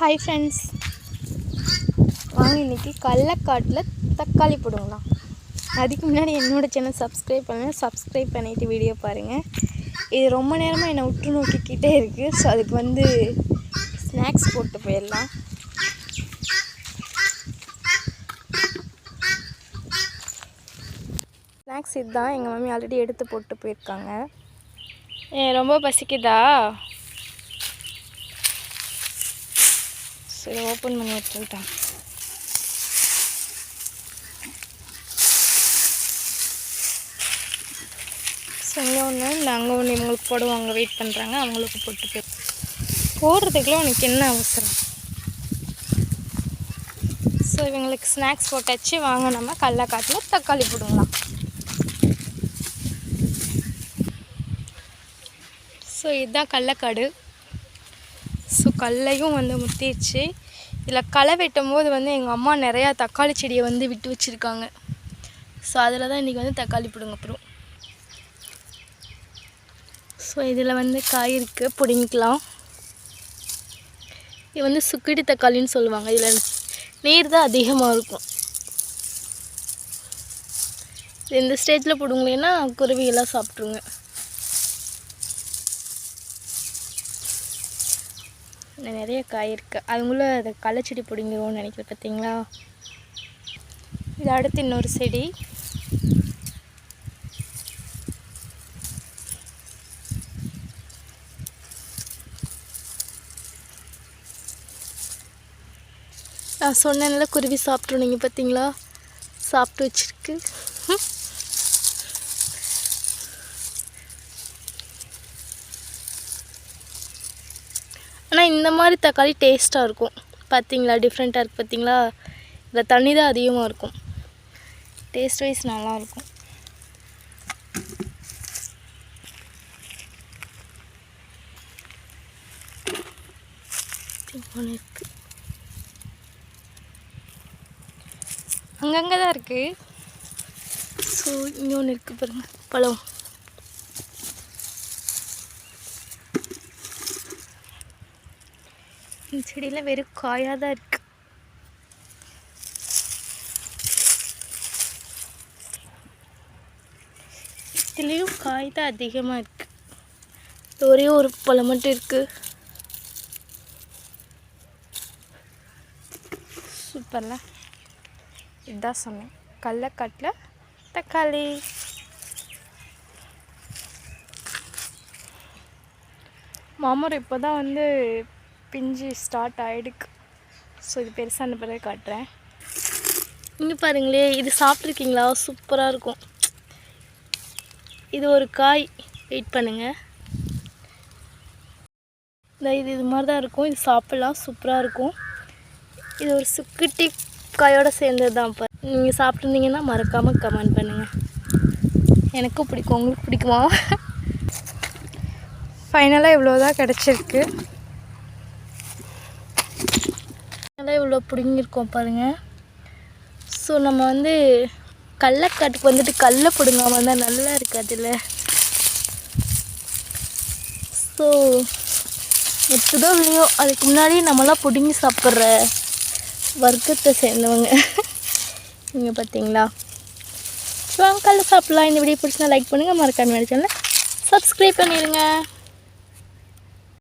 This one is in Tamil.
ஹாய் ஃப்ரெண்ட்ஸ் வாங்க இன்னைக்கு கடலக்காட்டில் தக்காளி போடுங்களாம் அதுக்கு முன்னாடி என்னோடய சேனல் சப்ஸ்கிரைப் பண்ணுங்கள் சப்ஸ்கிரைப் பண்ணிவிட்டு வீடியோ பாருங்கள் இது ரொம்ப நேரமாக என்னை உற்று நோக்கிக்கிட்டே இருக்குது ஸோ அதுக்கு வந்து ஸ்நாக்ஸ் போட்டு போயிடலாம். ஸ்நாக்ஸ் இதுதான். எங்கள் மம்மி ஆல்ரெடி எடுத்து போட்டு போயிருக்காங்க. ஏ ரொம்ப பசிக்குதா? சரி ஓப்பன் பண்ணி வச்சுக்கிட்டேன். ஸோ இங்கே ஒன்று இல்லை அங்கே ஒன்று இவங்களுக்கு போடுவாங்க வெயிட் பண்ணுறாங்க அவங்களுக்கு போட்டு போயிடும் போடுறதுக்குலாம் உனக்கு என்ன அவசரம்? ஸோ இவங்களுக்கு ஸ்நாக்ஸ் போட்டாச்சு வாங்க நம்ம கடலக்காட்டில் தக்காளி போடுங்களாம் ஸோ இதுதான் கடலக்காடு ஸோ கல்லையும் வந்து முத்திடுச்சு. இதில் களை வெட்டும் போது வந்து எங்கள் அம்மா நிறையா தக்காளி செடியை வந்து விட்டு வச்சுருக்காங்க. ஸோ அதில் தான் இன்றைக்கி வந்து தக்காளி பிடுங்க அப்புறம். ஸோ இதில் வந்து காய் இருக்குது பிடிங்கிக்கலாம். இது வந்து சுக்கிடி தக்காளின்னு சொல்லுவாங்க. இதில் நீர் தான் அதிகமாக இருக்கும். இந்த ஸ்டேஜில் பிடுங்கலைன்னா குருவியெல்லாம் சாப்பிட்ருங்க. நிறைய காய் இருக்குது அதுக்குள்ளே அதை களைச்செடி பிடிங்கிருவோம்னு நினைக்கிறேன் பார்த்தீங்களா? இது அடுத்து இன்னொரு செடி. நான் சொன்னதில் குருவி சாப்பிட்ரும் நீங்கள் பார்த்தீங்களா? சாப்பிட்டு வச்சிருக்கு. ஆனால் இந்த மாதிரி தக்காளி டேஸ்ட்டாக இருக்கும். பார்த்தீங்களா டிஃப்ரெண்ட்டாக இருக்குது பார்த்தீங்களா இதில் தண்ணி தான் அதிகமாக இருக்கும். டேஸ்ட் வைஸ் நல்லாயிருக்கும் ஒன்று இருக்குது அங்கங்கே தான் இருக்குது ஸோ இங்கே ஒன்று இருக்குது பாருங்கள் பழம். இந்த செடியெலாம் வெறும் காயாக தான் இருக்கு. இதுலேயும் காய் தான் அதிகமாக இருக்கு. ஒரே ஒரு பழம் மட்டும் இருக்கு. சூப்பர்ல. இதுதான் சொன்னேன். கடலக்காட்டில் தக்காளி. மாமரம் இப்போ தான் வந்து பிஞ்சு ஸ்டார்ட் ஆகிடுக்கு ஸோ இது பெருசான பிறகு காட்டுறேன். இங்கே பாருங்களே இது சாப்பிட்ருக்கீங்களா சூப்பராக இருக்கும். இது ஒரு காய். வெயிட் பண்ணுங்கள் இந்த இது இது மாதிரி தான் இருக்கும். இது சாப்பிட்லாம். சூப்பராக இருக்கும். இது ஒரு சுக்குட்டி காயோடு சேர்ந்தது தான் இப்போ நீங்கள் சாப்பிட்ருந்தீங்கன்னா மறக்காமல் கமெண்ட் பண்ணுங்கள் எனக்கும் பிடிக்கும். உங்களுக்கு பிடிக்குமா? ஃபைனலாக இவ்வளோ தான் கிடச்சிருக்கு. ஃபைனலாக இவ்வளோ பிடுங்கியிருக்கோம் பாருங்கள் ஸோ நம்ம வந்து கடலக்காட்டுக்கு வந்துட்டு கடல பிடுங்காமல் இருந்தால் நல்லா இருக்காதுல்ல. ஸோ எட்டுதோ இல்லையோ அதுக்கு முன்னாடி நம்மளாம் பிடுங்கி சாப்பிட்ற வர்க்கத்தை சேர்ந்தவங்க. நீங்கள் பார்த்தீங்களா ஸோ கடல சாப்பிட்லாம். இந்த வீடியோ பிடிச்சினா லைக் பண்ணுங்கள் மறக்காமல் சேனலை சப்ஸ்கிரைப் பண்ணிடுங்க.